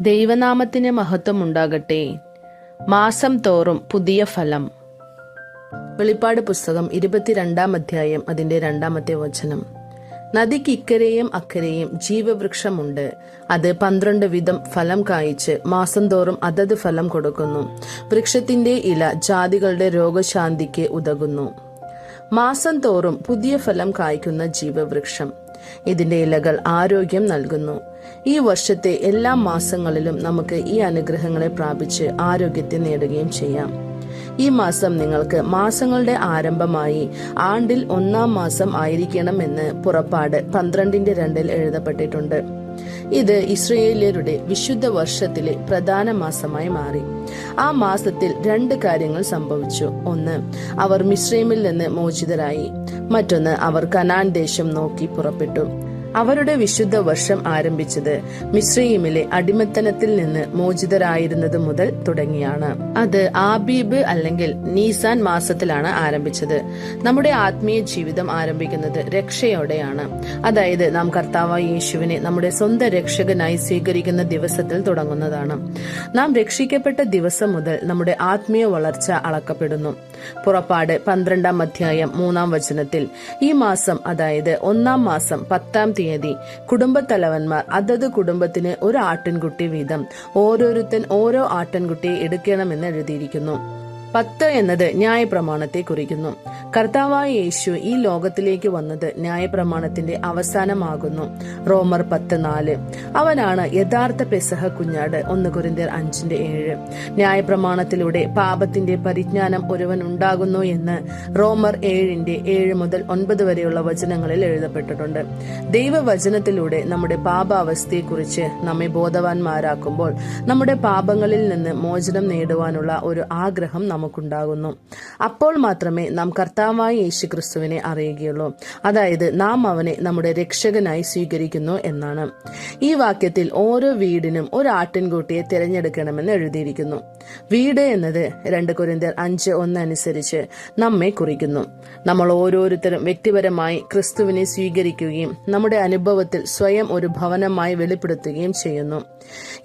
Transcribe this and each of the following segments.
ദൈവനാമത്തിന് മഹത്വം ഉണ്ടാകട്ടെ മാസം തോറും പുതിയ ഫലം. വെളിപ്പാട് പുസ്തകം ഇരുപത്തിരണ്ടാം അധ്യായം അതിന്റെ രണ്ടാമത്തെ വചനം. നദിക്ക് ഇക്കരെയും അക്കരെയും ജീവവൃക്ഷമുണ്ട്. അത് പന്ത്രണ്ട് വിധം ഫലം കായ്ച്ച് മാസം തോറും അതത് ഫലം കൊടുക്കുന്നു. വൃക്ഷത്തിന്റെ ഇല ജാതികളുടെ രോഗശാന്തിക്ക് ഉതകുന്നു. മാസം തോറും പുതിയ ഫലം കായ്ക്കുന്ന ജീവവൃക്ഷം. ഇതിന്റെ ഇലകൾ ആരോഗ്യം നൽകുന്നു. ഈ വർഷത്തെ എല്ലാ മാസങ്ങളിലും നമുക്ക് ഈ അനുഗ്രഹങ്ങളെ പ്രാപിച്ച് ആരോഗ്യത്തെ നേടുകയും ചെയ്യാം. ഈ മാസം നിങ്ങൾക്ക് മാസങ്ങളുടെ ആരംഭമായി ആണ്ടിൽ ഒന്നാം മാസം ആയിരിക്കണമെന്ന് പുറപ്പാട് പന്ത്രണ്ടിന്റെ രണ്ടിൽ എഴുതപ്പെട്ടിട്ടുണ്ട്. ഇത് ഇസ്രയേലിയരുടെ വിശുദ്ധ വർഷത്തിലെ പ്രധാന മാസമായി മാറി. ആ മാസത്തിൽ രണ്ട് കാര്യങ്ങൾ സംഭവിച്ചു. ഒന്ന് അവർ മിശ്രീമിൽ നിന്ന് മോചിതരായി. മറ്റൊന്ന് അവർ കനാൻ ദേശം നോക്കി പുറപ്പെട്ടു. അവരുടെ വിശുദ്ധ വർഷം ആരംഭിച്ചത് മിശ്രീമിലെ അടിമത്തനത്തിൽ നിന്ന് മോചിതരായിരുന്നത് മുതൽ തുടങ്ങിയാണ്. അത് ആബീബ് അല്ലെങ്കിൽ നീസാൻ മാസത്തിലാണ് ആരംഭിച്ചത്. നമ്മുടെ ആത്മീയ ജീവിതം ആരംഭിക്കുന്നത് രക്ഷയോടെയാണ്. അതായത് നാം കർത്താവായ യേശുവിനെ നമ്മുടെ സ്വന്തം രക്ഷകനായി സ്വീകരിക്കുന്ന ദിവസത്തിൽ തുടങ്ങുന്നതാണ്. നാം രക്ഷിക്കപ്പെട്ട ദിവസം മുതൽ നമ്മുടെ ആത്മീയ വളർച്ച അളക്കപ്പെടുന്നു. പുറപ്പാട് പന്ത്രണ്ടാം അധ്യായം മൂന്നാം വചനത്തിൽ. ഈ മാസം അതായത് ഒന്നാം മാസം പത്താം തീയതി കുടുംബത്തലവന്മാർ അതത് കുടുംബത്തിന് ഒരു ആട്ടിൻകുട്ടി വീതം. ഓരോരുത്തൻ ഓരോ ആട്ടിൻകുട്ടിയെ എടുക്കണമെന്ന് എഴുതിയിരിക്കുന്നു. പത്ത് എന്നത് ന്യായപ്രമാണത്തെ കുറിക്കുന്നു. കർത്താവായ യേശു ഈ ലോകത്തിലേക്ക് വന്നത് ന്യായപ്രമാണത്തിന്റെ അവസാനമാകുന്നു. റോമർ പത്ത് നാല്. അവനാണ് യഥാർത്ഥ പെസഹ കുഞ്ഞാട്. ഒന്ന് കുരിന്തിയർ അഞ്ചിന്റെ ഏഴ്. ന്യായപ്രമാണത്തിലൂടെ പാപത്തിന്റെ പരിജ്ഞാനം ഒരുവൻ ഉണ്ടാകുന്നു എന്ന് റോമർ ഏഴിന്റെ ഏഴ് മുതൽ ഒൻപത് വരെയുള്ള വചനങ്ങളിൽ എഴുതപ്പെട്ടിട്ടുണ്ട്. ദൈവവചനത്തിലൂടെ നമ്മുടെ പാപാവസ്ഥയെക്കുറിച്ച് നമ്മെ ബോധവാന്മാരാക്കുമ്പോൾ നമ്മുടെ പാപങ്ങളിൽ നിന്ന് മോചനം നേടുവാനുള്ള ഒരു ആഗ്രഹം നമുക്കുണ്ടാകുന്നു. അപ്പോൾ മാത്രമേ നാം കർത്താവായ യേശു ക്രിസ്തുവിനെ അറിയുകയുള്ളൂ. അതായത് നാം അവനെ നമ്മുടെ രക്ഷകനായി സ്വീകരിക്കുന്നു എന്നാണ്. ഈ വാക്യത്തിൽ ഓരോ വീടിനും ഒരു ആട്ടിൻകുട്ടിയെ തിരഞ്ഞെടുക്കണമെന്ന് എഴുതിയിരിക്കുന്നു. വീട് എന്നത് രണ്ട് കുരിന്തർ അഞ്ച് ഒന്ന് അനുസരിച്ച് നമ്മെ കുറിക്കുന്നു. നമ്മൾ ഓരോരുത്തരും വ്യക്തിപരമായി ക്രിസ്തുവിനെ സ്വീകരിക്കുകയും നമ്മുടെ അനുഭവത്തിൽ സ്വയം ഒരു ഭവനമായി വെളിപ്പെടുത്തുകയും ചെയ്യുന്നു.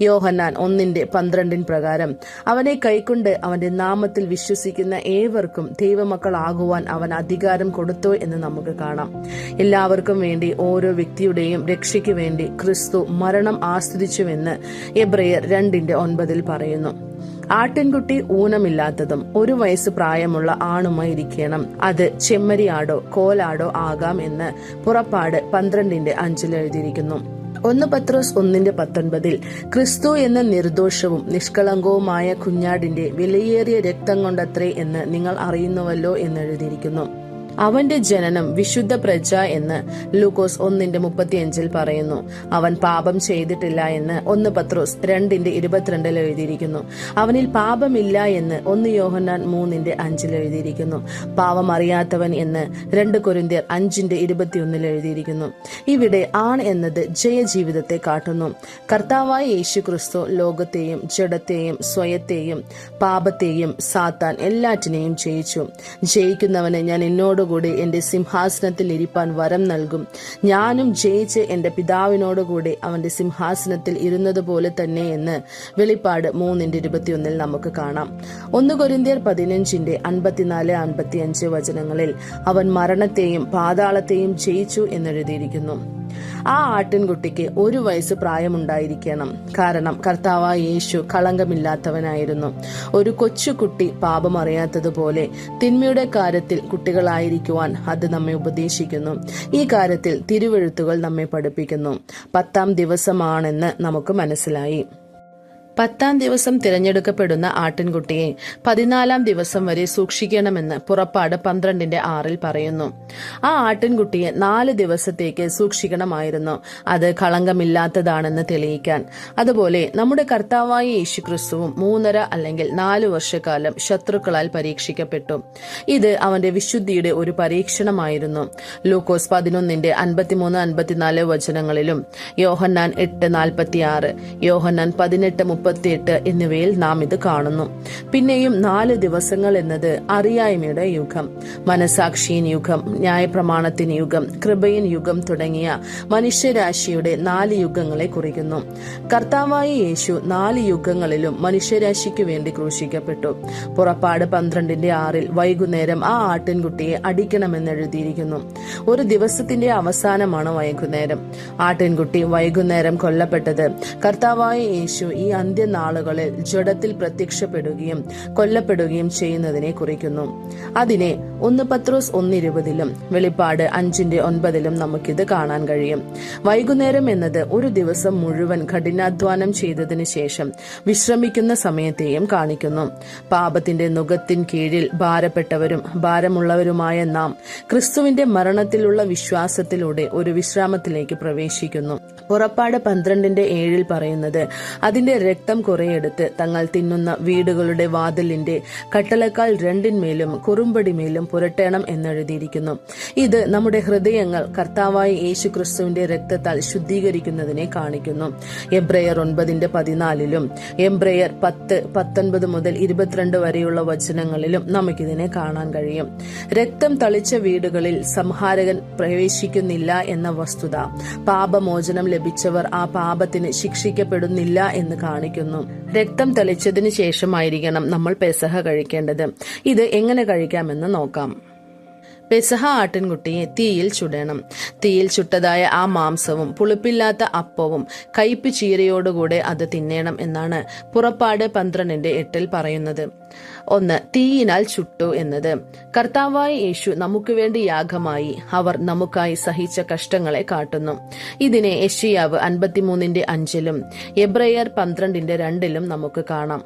യോഹന്നാൻ ഒന്നിന്റെ പന്ത്രണ്ടിൻ പ്രകാരം അവനെ കൈക്കൊണ്ട് അവന്റെ നാമത്തിൽ വിശ്വസിക്കുന്ന ഏവർക്കും ദൈവമക്കളാകുവാൻ അവൻ അധികാരം കൊടുത്തു എന്ന് നമുക്ക് കാണാം. എല്ലാവർക്കും വേണ്ടി ഓരോ വ്യക്തിയുടെയും രക്ഷയ്ക്ക് വേണ്ടി ക്രിസ്തു മരണം ആസ്വദിച്ചുവെന്ന് എബ്രയർ രണ്ടിന്റെ ഒൻപതിൽ പറയുന്നു. ആട്ടിൻകുട്ടി ഊനമില്ലാത്തതും ഒരു വയസ്സ് പ്രായമുള്ള ആണുമായിരിക്കണം. അത് ചെമ്മരിയാടോ കോലാടോ ആകാം എന്ന് പുറപ്പാട് പന്ത്രണ്ടിന്റെ അഞ്ചിൽ എഴുതിയിരിക്കുന്നു. ഒന്ന് പത്രോസ് ഒന്നിന്റെ പത്തൊൻപതിൽ ക്രിസ്തു എന്ന നിർദോഷവും നിഷ്കളങ്കവുമായ കുഞ്ഞാടിന്റെ വിലയേറിയ രക്തം കൊണ്ടത്രേ എന്ന് നിങ്ങൾ അറിയുന്നുവല്ലോ എന്ന് എഴുതിയിരിക്കുന്നു. അവന്റെ ജനനം വിശുദ്ധ പ്രജ എന്ന് ലൂക്കോസ് ഒന്നിന്റെ മുപ്പത്തിയഞ്ചിൽ പറയുന്നു. അവൻ പാപം ചെയ്തിട്ടില്ല എന്ന് ഒന്ന് പത്രോസ് രണ്ടിന്റെ ഇരുപത്തിരണ്ടിൽ എഴുതിയിരിക്കുന്നു. അവനിൽ പാപമില്ല എന്ന് ഒന്ന് യോഹന്നാൻ മൂന്നിന്റെ അഞ്ചിൽ എഴുതിയിരിക്കുന്നു. പാപം അറിയാത്തവൻ എന്ന് രണ്ട് കൊരിന്തിയർ അഞ്ചിന്റെ ഇരുപത്തിയൊന്നിൽ എഴുതിയിരിക്കുന്നു. ഇവിടെ ആൺ എന്നത് ജയജീവിതത്തെ കാട്ടുന്നു. കർത്താവായ യേശു ക്രിസ്തു ലോകത്തെയും ജഡത്തെയും സ്വയത്തെയും പാപത്തെയും സാത്താൻ എല്ലാറ്റിനെയും ജയിച്ചു. ജയിക്കുന്നവന് ഞാൻ എന്നോട് കൂടി എന്റെ സിംഹാസനത്തിൽ ഇരിപ്പാൻ വരം നൽകും. ഞാനും ജയിച്ച് എന്റെ പിതാവിനോടുകൂടി അവന്റെ സിംഹാസനത്തിൽ ഇരുന്നതുപോലെ തന്നെ എന്ന് വെളിപ്പാട് മൂന്നിന്റെ ഇരുപത്തിയൊന്നിൽ നമുക്ക് കാണാം. ഒന്ന് കൊരിന്തിയർ പതിനഞ്ചിന്റെ അൻപത്തിനാല് അൻപത്തിയഞ്ച് വചനങ്ങളിൽ അവൻ മരണത്തെയും പാതാളത്തെയും ജയിച്ചു എന്നെഴുതിയിരിക്കുന്നു. ആ ആട്ടിൻകുട്ടിക്ക് ഒരു വയസ്സ് പ്രായമുണ്ടായിരിക്കണം. കാരണം കർത്താവായ യേശു കളങ്കമില്ലാത്തവനായിരുന്നു. ഒരു കൊച്ചുകുട്ടി പാപം അറിയാത്തതുപോലെ തിന്മയുടെ കാര്യത്തിൽ കുട്ടികളായിരിക്കുവാൻ അത് നമ്മെ ഉപദേശിക്കുന്നു. ഈ കാര്യത്തിൽ തിരുവെഴുത്തുകൾ നമ്മെ പഠിപ്പിക്കുന്നു. പത്താം ദിവസമാണെന്ന് നമുക്ക് മനസ്സിലായി. പത്താം ദിവസം തിരഞ്ഞെടുക്കപ്പെടുന്ന ആട്ടിൻകുട്ടിയെ പതിനാലാം ദിവസം വരെ സൂക്ഷിക്കണമെന്ന് പുറപ്പാട് പന്ത്രണ്ടിന്റെ ആറിൽ പറയുന്നു. ആ ആട്ടിൻകുട്ടിയെ നാല് ദിവസത്തേക്ക് സൂക്ഷിക്കണമായിരുന്നു. അത് കളങ്കമില്ലാത്തതാണെന്ന് തെളിയിക്കാൻ. അതുപോലെ നമ്മുടെ കർത്താവായ യേശുക്രിസ്തുവും മൂന്നര അല്ലെങ്കിൽ നാല് വർഷക്കാലം ശത്രുക്കളാൽ പരീക്ഷിക്കപ്പെട്ടു. ഇത് അവന്റെ വിശുദ്ധിയുടെ ഒരു പരീക്ഷണമായിരുന്നു. ലൂക്കോസ് പതിനൊന്നിന്റെ അൻപത്തിമൂന്ന് അൻപത്തിനാല് വചനങ്ങളിലും യോഹന്നാൻ എട്ട് നാൽപ്പത്തിയാറ് യോഹന്നാൻ പതിനെട്ട് മുപ്പത്തിയെട്ട് എന്നിവയിൽ നാം ഇത് കാണുന്നു. പിന്നെയും നാല് ദിവസങ്ങൾ എന്നത് അറിയായ്മയുടെ യുഗം. മനസാക്ഷിയിൻ യുഗം ന്യായപ്രമാണത്തിൻ യുഗം കൃപയിൻ യുഗം തുടങ്ങിയ മനുഷ്യരാശിയുടെ നാല് യുഗങ്ങളെ കുറിക്കുന്നു. കർത്താവായ യേശു നാല് യുഗങ്ങളിലും മനുഷ്യരാശിക്ക് വേണ്ടി ക്രൂശിക്കപ്പെട്ടു. പുറപ്പാട് പന്ത്രണ്ടിന്റെ ആറിൽ വൈകുന്നേരം ആ ആട്ടിൻകുട്ടിയെ അടിക്കണമെന്ന് എഴുതിയിരിക്കുന്നു. ഒരു ദിവസത്തിന്റെ അവസാനമാണ് വൈകുന്നേരം. ആട്ടിൻകുട്ടി വൈകുന്നേരം കൊല്ലപ്പെട്ടത്. കർത്താവായ യേശു ഈ അന്ത്യനാളുകളിൽ ജഡത്തിൽ പ്രത്യക്ഷപ്പെടുകയും കൊല്ലപ്പെടുകയും ചെയ്യുന്നതിനെ കുറിക്കുന്നു. അതിനെ ഒന്ന് പത്രോസ് ഒന്നിരുപതിലും വെളിപ്പാട് അഞ്ചിന്റെ ഒൻപതിലും നമുക്കിത് കാണാൻ കഴിയും. വൈകുന്നേരം എന്നത് ഒരു ദിവസം മുഴുവൻ കഠിനാധ്വാനം ചെയ്തതിനു ശേഷം വിശ്രമിക്കുന്ന സമയത്തെയും കാണിക്കുന്നു. പാപത്തിന്റെ നുഖത്തിൻ കീഴിൽ ഭാരപ്പെട്ടവരും ഭാരമുള്ളവരുമായ നാം ക്രിസ്തുവിന്റെ മരണത്തിലുള്ള വിശ്വാസത്തിലൂടെ ഒരു വിശ്രാമത്തിലേക്ക് പ്രവേശിക്കുന്നു. പുറപ്പാട് പന്ത്രണ്ടിന്റെ ഏഴിൽ പറയുന്നത് അതിന്റെ രക്തം കുറെയെടുത്ത് തങ്ങൾ തിന്നുന്ന വീടുകളുടെ വാതിലിന്റെ കട്ടളക്കാൽ രണ്ടിന്മേലും കുറുമ്പടിമേലും പുരട്ടണം എന്നെഴുതിയിരിക്കുന്നു. ഇത് നമ്മുടെ ഹൃദയങ്ങൾ കർത്താവായ യേശു ക്രിസ്തുവിന്റെ രക്തത്താൽ ശുദ്ധീകരിക്കുന്നതിനെ കാണിക്കുന്നു. എംബ്രയർ ഒൻപതിന്റെ പതിനാലിലും എംബ്രയർ പത്ത് പത്തൊൻപത് മുതൽ ഇരുപത്തിരണ്ട് വരെയുള്ള വചനങ്ങളിലും നമുക്കിതിനെ കാണാൻ കഴിയും. രക്തം തളിച്ച വീടുകളിൽ സംഹാരകൻ പ്രവേശിക്കുന്നില്ല എന്ന വസ്തുത പാപമോചനം ലഭിച്ചവർ ആ പാപത്തിന് ശിക്ഷിക്കപ്പെടുന്നില്ല എന്ന് കാണിക്കുന്നു. രക്തം തെളിച്ചതിന് ശേഷമായിരിക്കണം നമ്മൾ പെസഹ കഴിക്കേണ്ടത്. ഇത് എങ്ങനെ കഴിക്കാമെന്ന് നോക്കാം. പെസഹ ആട്ടിൻകുട്ടിയെ തീയിൽ ചുടണം. തീയിൽ ചുട്ടതായ ആ മാംസവും പുളിപ്പില്ലാത്ത അപ്പവും കയ്പ് ചീരയോടുകൂടെ അത് തിന്നേണം എന്നാണ് പുറപ്പാട് പന്ത്രണ്ടിന്റെ എട്ടിൽ പറയുന്നത്. ഒന്ന് തീയിനാൽ ചുട്ടു എന്നത്. കർത്താവായ യേശു നമുക്ക് വേണ്ടി യാഗമായി അവർ നമുക്കായി സഹിച്ച കഷ്ടങ്ങളെ കാട്ടുന്നു. ഇതിനെ യഷിയാവ് അൻപത്തിമൂന്നിന്റെ അഞ്ചിലും എബ്രയർ പന്ത്രണ്ടിന്റെ രണ്ടിലും നമുക്ക് കാണാം.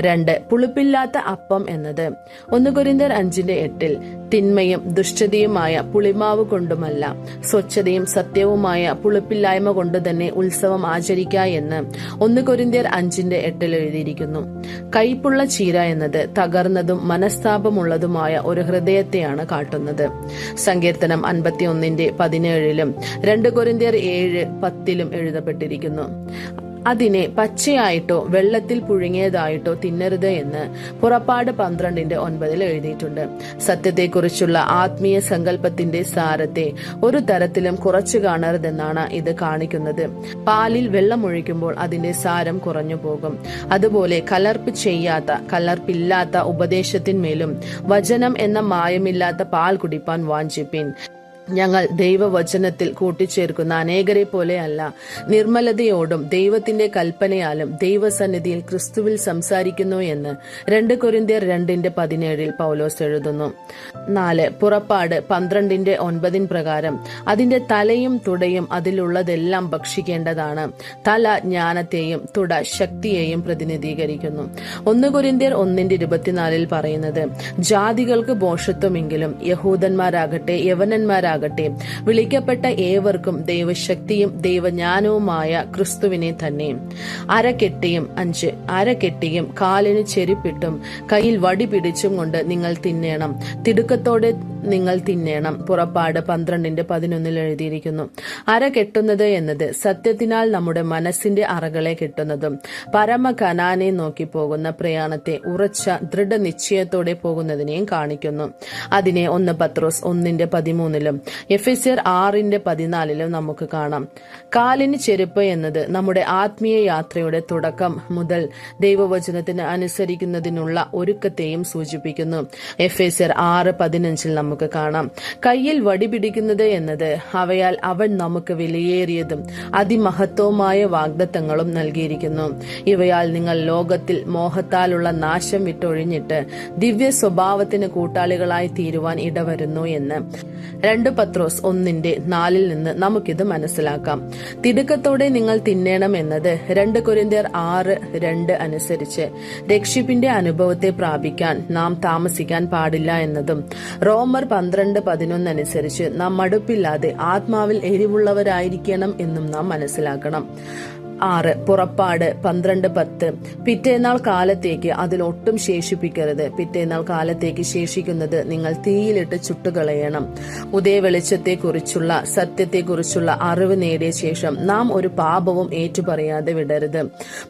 രണ്ട് പുളിപ്പില്ലാത്ത അപ്പം എന്നത്. ഒന്ന് കുരിന്തർ അഞ്ചിന്റെ എട്ടിൽ തിന്മയും ദുഷ്ടതയുമായ പുളിമാവ് കൊണ്ടുമല്ല. സ്വച്ഛതയും സത്യവുമായ പുളിപ്പില്ലായ്മ കൊണ്ട് തന്നെ ഉത്സവം ആചരിക്ക എന്ന് ഒന്ന് കൊരിന്തിയർ അഞ്ചിന്റെ എട്ടിൽ എഴുതിയിരിക്കുന്നു. കയ്പുള്ള ചീര എന്നത് തകർന്നതും മനസ്താപമുള്ളതുമായ ഒരു ഹൃദയത്തെയാണ് കാട്ടുന്നത്. സങ്കീർത്തനം അൻപത്തിയൊന്നിന്റെ പതിനേഴിലും രണ്ട് കൊരിന്തിയർ ഏഴ് പത്തിലും എഴുതപ്പെട്ടിരിക്കുന്നു. അതിനെ പച്ചയായിട്ടോ വെള്ളത്തിൽ പുഴുങ്ങിയതായിട്ടോ തിന്നരുത് എന്ന് പുറപ്പാട് പന്ത്രണ്ടിന്റെ ഒൻപതിൽ എഴുതിയിട്ടുണ്ട്. സത്യത്തെക്കുറിച്ചുള്ള ആത്മീയ സങ്കല്പത്തിന്റെ സാരത്തെ ഒരു തരത്തിലും കുറച്ചു കാണരുതെന്നാണ് ഇത് കാണിക്കുന്നത്. പാലിൽ വെള്ളമൊഴിക്കുമ്പോൾ അതിന്റെ സാരം കുറഞ്ഞു പോകും. അതുപോലെ കലർപ്പ് ചെയ്യാത്ത കലർപ്പില്ലാത്ത ഉപദേശത്തിന്മേലും വചനം എന്ന മായമില്ലാത്ത പാൽ കുടിപ്പാൻ വാഞ്ചിപ്പിൻ. ഞങ്ങൾ ദൈവവചനത്തിൽ കൂട്ടിച്ചേർക്കുന്ന അനേകരെ പോലെയല്ല നിർമ്മലതയോടും ദൈവത്തിന്റെ കൽപ്പനയാലും ദൈവസന്നിധിയിൽ ക്രിസ്തുവിൽ സംസാരിക്കുന്നു എന്ന് രണ്ട് കൊരിന്ത്യർ രണ്ടിന്റെ പതിനേഴിൽ പൗലോസ് എഴുതുന്നു. നാല് പുറപ്പാട് പന്ത്രണ്ടിന്റെ ഒൻപതിൻ പ്രകാരം അതിന്റെ തലയും തുടയും അതിലുള്ളതെല്ലാം ഭക്ഷിക്കേണ്ടതാണ്. തല ജ്ഞാനത്തെയും തുട ശക്തിയെയും പ്രതിനിധീകരിക്കുന്നു. ഒന്ന് കൊരിന്ത്യർ ഒന്നിന്റെ ഇരുപത്തിനാലിൽ പറയുന്നത് ജാതികൾക്ക് ബോഷത്വമെങ്കിലും യഹൂദന്മാരാകട്ടെ യവനന്മാരാകട്ടെ വിളിക്കപ്പെട്ട ഏവർക്കും ദൈവശക്തിയും ദൈവജ്ഞാനവുമായ ക്രിസ്തുവിനെ തന്നെ. അരക്കെട്ടിയും അഞ്ച് അരക്കെട്ടിയും കാലിന് ചെരുപ്പിട്ടും കയ്യിൽ വടി പിടിച്ചും കൊണ്ട് നിങ്ങൾ തിന്നേണം. തിടുക്കത്തോടെ നിങ്ങൾ തിന്നേണം. പുറപ്പാട് പന്ത്രണ്ടിന്റെ പതിനൊന്നിൽ എഴുതിയിരിക്കുന്നു. അര കെട്ടുന്നത് എന്നത് സത്യത്തിനാൽ നമ്മുടെ മനസ്സിന്റെ അറകളെ കെട്ടുന്നതും പരമ കനാനെ നോക്കി പോകുന്ന പ്രയാണത്തെ ഉറച്ച ദൃഢനിശ്ചയത്തോടെ പോകുന്നതിനെയും കാണിക്കുന്നു. അതിനെ ഒന്ന് പത്രോസ് ഒന്നിന്റെ പതിമൂന്നിലും എഫ് എസ് ആറിന്റെ പതിനാലിലും നമുക്ക് കാണാം. കാലിന് ചെരുപ്പ് എന്നത് നമ്മുടെ ആത്മീയ യാത്രയുടെ തുടക്കം മുതൽ ദൈവവചനത്തിന് അനുസരിക്കുന്നതിനുള്ള ഒരുക്കത്തെയും സൂചിപ്പിക്കുന്നു. എഫ് എസ് ആറ് പതിനഞ്ചിൽ നമുക്ക് കാണാം. കയ്യിൽ വടി പിടിക്കുന്നത് എന്നത് അവയാൽ അവൻ നമുക്ക് വിലയേറിയതും അതിമഹത്വമായ വാഗ്ദത്തങ്ങളും നൽകിയിരിക്കുന്നു. ഇവയാൽ നിങ്ങൾ ലോകത്തിൽ മോഹത്താലുള്ള നാശം വിട്ടൊഴിഞ്ഞിട്ട് ദിവ്യ സ്വഭാവത്തിന് കൂട്ടാളികളായി തീരുവാൻ ഇടവരുന്നു എന്ന്. രണ്ട് പത്രോസ് ഒന്നിന്റെ നാലിൽ നിന്ന് നമുക്കിത് മനസ്സിലാക്കാം. തിടുക്കത്തോടെ നിങ്ങൾ തിന്നേണം എന്നത് രണ്ട് കൊരിന്ത്യർ ആറ് രണ്ട് അനുസരിച്ച് രക്ഷിപ്പിന്റെ അനുഭവത്തെ പ്രാപിക്കാൻ നാം താമസിക്കാൻ പാടില്ല എന്നതും റോമർ പന്ത്രണ്ട് പതിനൊന്ന് അനുസരിച്ച് നാം മടുപ്പില്ലാതെ ആത്മാവിൽ എരിവുള്ളവരായിരിക്കണം എന്നും നാം മനസ്സിലാക്കണം. ആറ് പുറപ്പാട് പന്ത്രണ്ട് പത്ത്. പിറ്റേന്നാൾ കാലത്തേക്ക് അതിലൊട്ടും ശേഷിപ്പിക്കരുത്. പിറ്റേന്നാൾ കാലത്തേക്ക് ശേഷിക്കുന്നത് നിങ്ങൾ തീയിലിട്ട് ചുട്ടുകളയണം. ഉദയ വെളിച്ചത്തെക്കുറിച്ചുള്ള സത്യത്തെക്കുറിച്ചുള്ള അറിവ് നേടിയ ശേഷം നാം ഒരു പാപവും ഏറ്റുപറയാതെ വിടരുത്.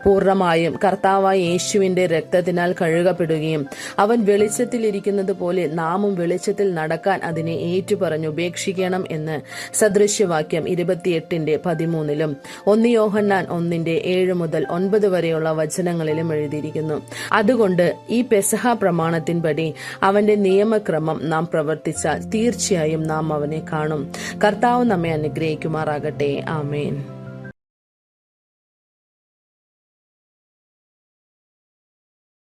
പൂർണമായും കർത്താവായ യേശുവിന്റെ രക്തത്തിനാൽ കഴുകപ്പെടുകയും അവൻ വെളിച്ചത്തിലിരിക്കുന്നത് പോലെ നാമും വെളിച്ചത്തിൽ നടക്കാൻ അതിനെ ഏറ്റുപറഞ്ഞ് ഉപേക്ഷിക്കണം എന്ന് സദൃശ്യവാക്യം ഇരുപത്തിയെട്ടിന്റെ പതിമൂന്നിലും. ഒന്ന് യോഹന്നാൻ ഒന്നിന്റെ ഏഴ് മുതൽ ഒൻപത് വരെയുള്ള വചനങ്ങളിലും എഴുതിയിരിക്കുന്നു. അതുകൊണ്ട് ഈ പെസഹ പ്രമാണത്തിൻപടി അവന്റെ നിയമക്രമം നാം പ്രവർത്തിച്ചാൽ തീർച്ചയായും നാം അവനെ കാണും. കർത്താവ് നമ്മെ അനുഗ്രഹിക്കുമാറാകട്ടെ. ആമേൻ.